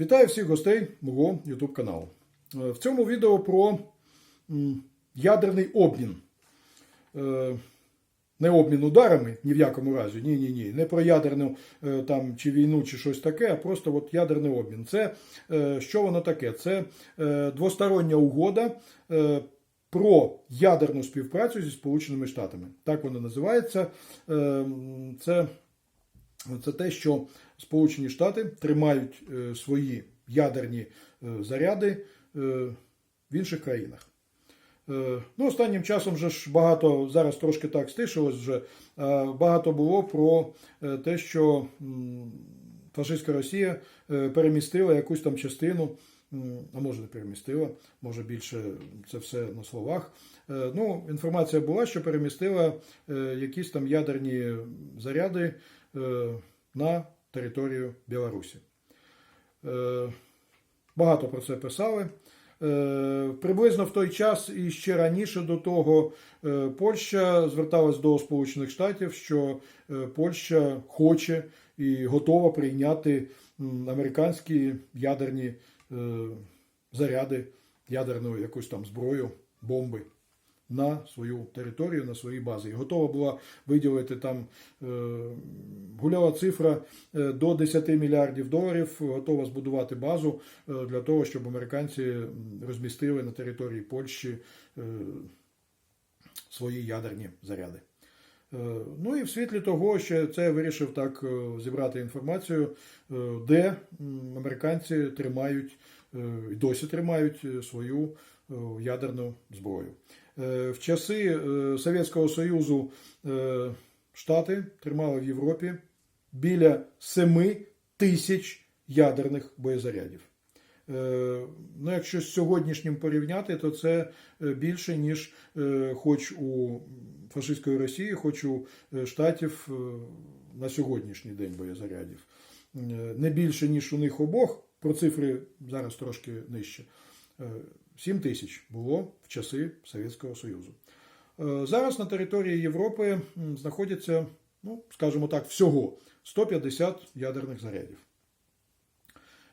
Вітаю всіх гостей мого YouTube каналу. Е, В цьому відео про ядерний обмін. Е, Не обмін ударами ні в якому разі, ні, ні, ні. Не про ядерну е, там чи війну, чи щось таке, а просто от ядерний обмін. Це що воно таке? Це двостороння угода про ядерну співпрацю зі Сполученими Штатами. Так воно називається. Це це те, що Сполучені Штати тримають е, свої ядерні е, заряди е, в інших країнах. Ну, останнім часом вже ж багато, зараз трошки так стишилось вже, багато було про те, що фашистська Росія перемістила якусь там частину, а може не перемістила, може більше це все на словах. Ну, інформація була, що перемістила якісь там ядерні заряди на територію Білорусі. Е, Багато про це писали. Е, Приблизно в той час і ще раніше до того е, Польща зверталась до Сполучених Штатів, що е, Польща хоче і готова прийняти американські ядерні е, заряди, ядерну якусь там зброю, бомби на свою територію, на свої бази. І готова була виділити там е, гуляла цифра е, до 10 мільярдів доларів, готова збудувати базу е, для того, щоб американці розмістили на території Польщі свої ядерні заряди. Ну і в світлі того, що це вирішив так зібрати інформацію, де американці тримають і досі тримають свою ядерну зброю. Е, В часи е, Совєтського Союзу е, Штати тримали в Європі біля 7 тисяч ядерних боєзарядів. Ну, якщо з сьогоднішнім порівняти, то це більше, ніж хоч у фашистської Росії, хоч у Штатів на сьогоднішній день боєзарядів. Не більше, ніж у них обох, про цифри зараз трошки нижче. Е, 7 тисяч було в часи Совєтського Союзу. Е, Зараз на території Європи знаходяться, ну, скажімо так, всього 150 ядерних зарядів.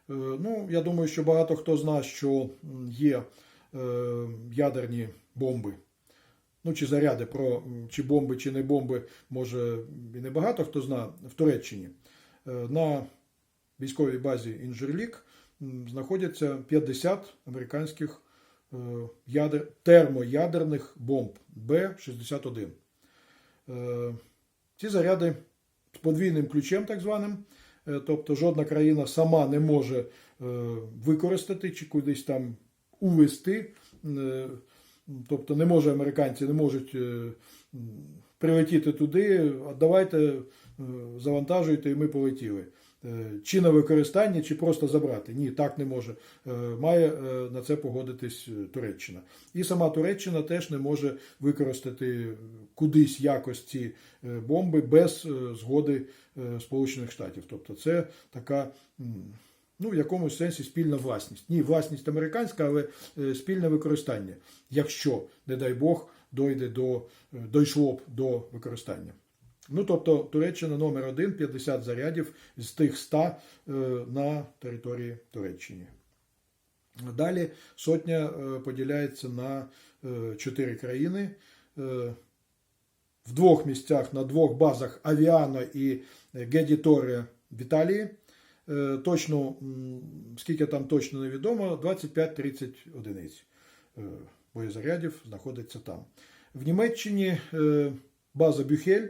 Е, Ну, я думаю, що багато хто знає, що є е, ядерні бомби. Ну, чи заряди про чи бомби, чи не бомби, може і не багато хто знає в Туреччині. Е, На військовій базі Інжерлік знаходяться 50 американських е, ядер, термоядерних бомб Б-61. Е, Ці заряди з подвійним ключем, так званим. Е, Тобто жодна країна сама не може використати чи кудись там увести. Тобто не може американці не можуть прилетіти туди, а давайте завантажуйте, і ми полетіли. Е, Чи на використання, чи просто забрати. Ні, так не може. Е, Має е, на це погодитись Туреччина. І сама Туреччина теж не може використати кудись якось ці бомби без згоди Сполучених Штатів. Тобто це така. Ну, в якомусь сенсі спільна власність. Ні, власність американська, але спільне використання, якщо, не дай Бог, дойде до, дійшло б до використання. Ну, тобто Туреччина номер один, 50 зарядів з тих 100 е, на території Туреччини. Далі сотня е, поділяється на е, чотири країни. Е, В двох місцях на двох базах Авіано і Гедіторе в Італії. Е, Точно, скільки там точно невідомо, 25-30 одиниць е, боєзарядів знаходиться там. В Німеччині е, база Бюхель.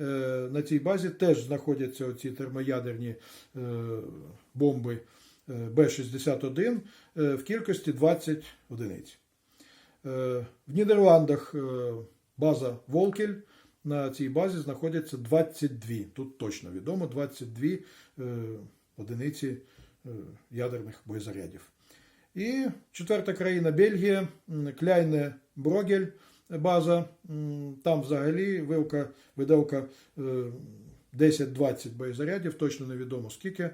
Е, На цій базі теж знаходяться оці термоядерні е, бомби е, Б-61 е, в кількості 20 одиниць. В Нідерландах база Волкель. На цій базі знаходяться 22, тут точно відомо, 22 е, одиниці ядерних боєзарядів. І четверта країна Бельгія, Кляйне Брогель база. Там взагалі вилка, виделка е, 10-20 боєзарядів, точно невідомо скільки. Е,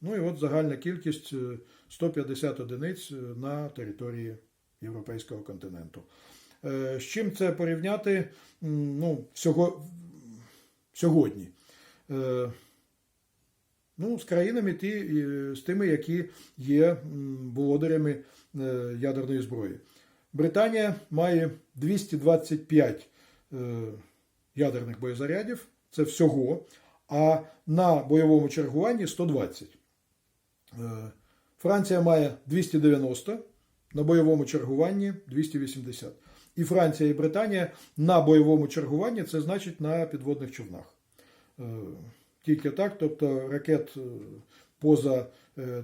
Ну і от загальна кількість е, 150 одиниць е, на території Європейського континенту. Е, З чим це порівняти ну, всього, сьогодні? Е, Ну, з країнами ті, е, з тими, які є володарями е, ядерної зброї. Британія має 225 е, ядерних боєзарядів, це всього, а на бойовому чергуванні 120. Е, Франція має 290, на бойовому чергуванні 280. І Франція і Британія на бойовому чергуванні це значить на підводних човнах. Е, Тільки так, тобто ракет поза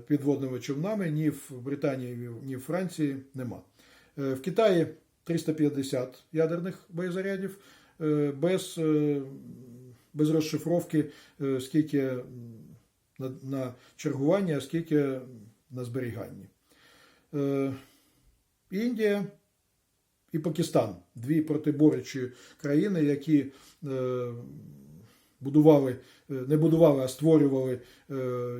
підводними човнами ні в Британії, ні в Франції нема. Е, В Китаї 350 ядерних боєзарядів е, без, е, без розшифровки, скільки на, на чергування, а скільки на зберіганні. Індія і Пакистан дві протиборючі країни, які будували, е, не будували, а створювали е,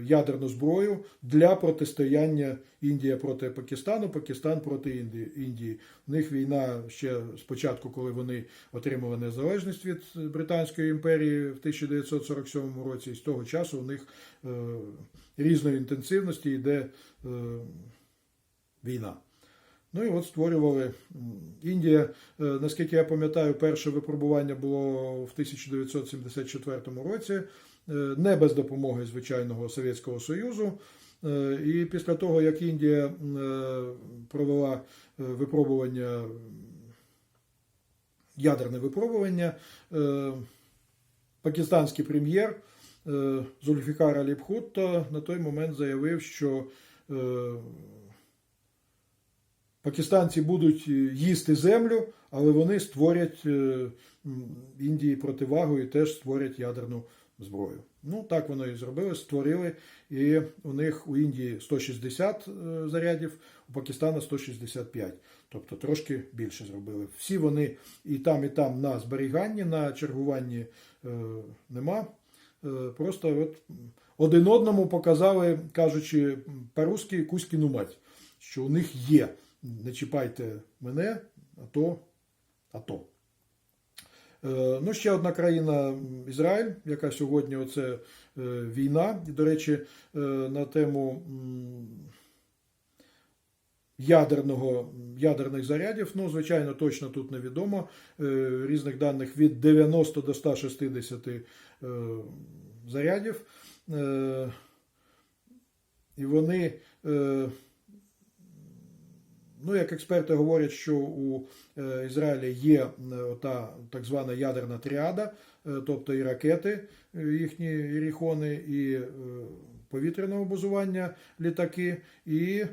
ядерну зброю для протистояння Індія проти Пакистану, Пакистан проти Індії. У них війна ще спочатку, коли вони отримали незалежність від Британської імперії в 1947 році, і з того часу у них е, різної інтенсивності йде війна. Ну і от створювали Індія. е, Наскільки я пам'ятаю, перше випробування було в 1974 році, е, не без допомоги звичайного Совєтського Союзу. Е, І після того, як Індія провела випробування, ядерне випробування, пакистанський прем'єр Зульфікар Алі Бхутто на той момент заявив, що пакистанці будуть е, їсти землю, але вони створять е, Індії противагу і теж створять ядерну зброю. Ну, так воно і зробили, створили. І у них у Індії 160 е, зарядів, у Пакистана 165. Тобто трошки більше зробили. Всі вони і там, і там на зберіганні, на чергуванні нема. Просто от один одному показали, кажучи по-русски, кузькіну мать, що у них є. Не чіпайте мене, а то, а то. Е, Ну, ще одна країна Ізраїль, яка сьогодні оце е, війна. І, до речі, е, на тему ядерного, ядерних зарядів, ну, звичайно, точно тут невідомо. Різних даних від 90 до 160 е, зарядів. І вони. Ну, як експерти говорять, що у е, Ізраїлі є е, та так звана ядерна тріада, е, тобто і ракети, їхні іріхони, і е, повітряного базування літаки, і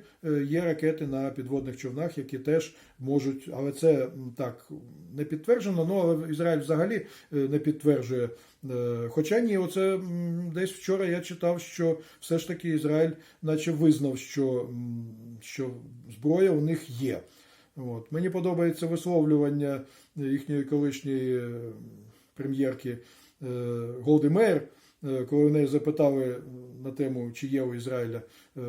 є ракети на підводних човнах, які теж можуть, але це так не підтверджено. Ну але Ізраїль взагалі не підтверджує. Е, Хоча ні, оце десь вчора я читав, що все ж таки Ізраїль, наче визнав, що, що зброя у них є. От. Мені подобається висловлювання їхньої колишньої е, прем'єрки е, Голди е, коли в неї запитали на тему, чи є у Ізраїля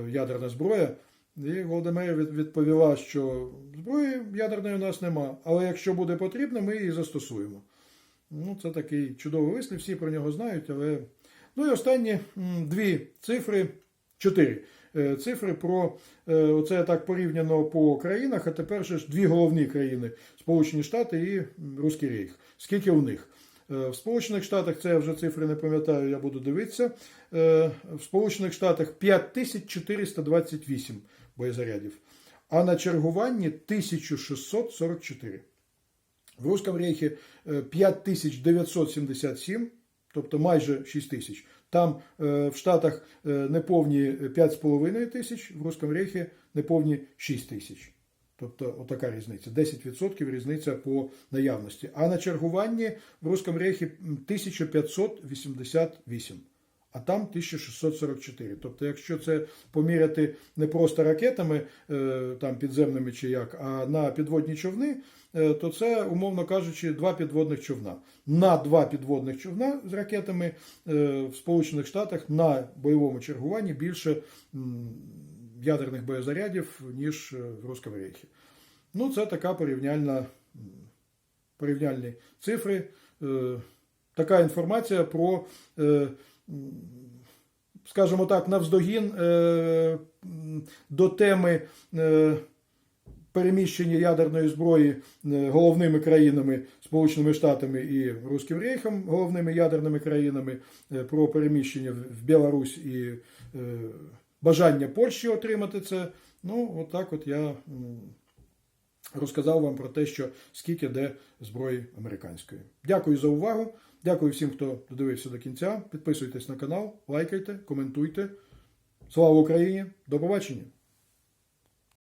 ядерна зброя. І Голда відповіла, що зброї ядерної у нас нема, але якщо буде потрібно, ми її застосуємо. Ну, це такий чудовий вислів, всі про нього знають, але. Ну і останні дві цифри, чотири е, цифри про е, оце так порівняно по країнах, а тепер же ж дві головні країни Сполучені Штати і Руський Рейх. Скільки у них? Е, В Сполучених Штатах це я вже цифри не пам'ятаю, я буду дивитися. В Сполучених Штатах 5428 боєзарядів, а на чергуванні 1644. В Руському рейхі е, 5977, тобто майже 6 тисяч. Там е, в Штатах е, неповні 5,5 тисяч, в Руському рейхі неповні 6 тисяч. Тобто отака різниця. 10% різниця по наявності. А на чергуванні в Руському рейхі м, 1588, а там 1644. Тобто, якщо це поміряти не просто ракетами е, там підземними чи як, а на підводні човни, е, то це, умовно кажучи, два підводних човна. На два підводних човна з ракетами е, в Сполучених Штатах на бойовому чергуванні більше ядерних боєзарядів, ніж в Руському рейхі. Ну, це така порівняльна, порівняльні цифри. Така інформація про скажімо так, навздогін е, до теми е, переміщення ядерної зброї е, головними країнами Сполученими Штатами і Руським Рейхом, головними ядерними країнами, про переміщення в- Білорусь і бажання Польщі отримати це. Ну, отак от я розказав вам про те, що скільки де зброї американської. Дякую за увагу. Дякую всім, хто додивився до кінця. Підписуйтесь на канал, лайкайте, коментуйте. Слава Україні! До побачення!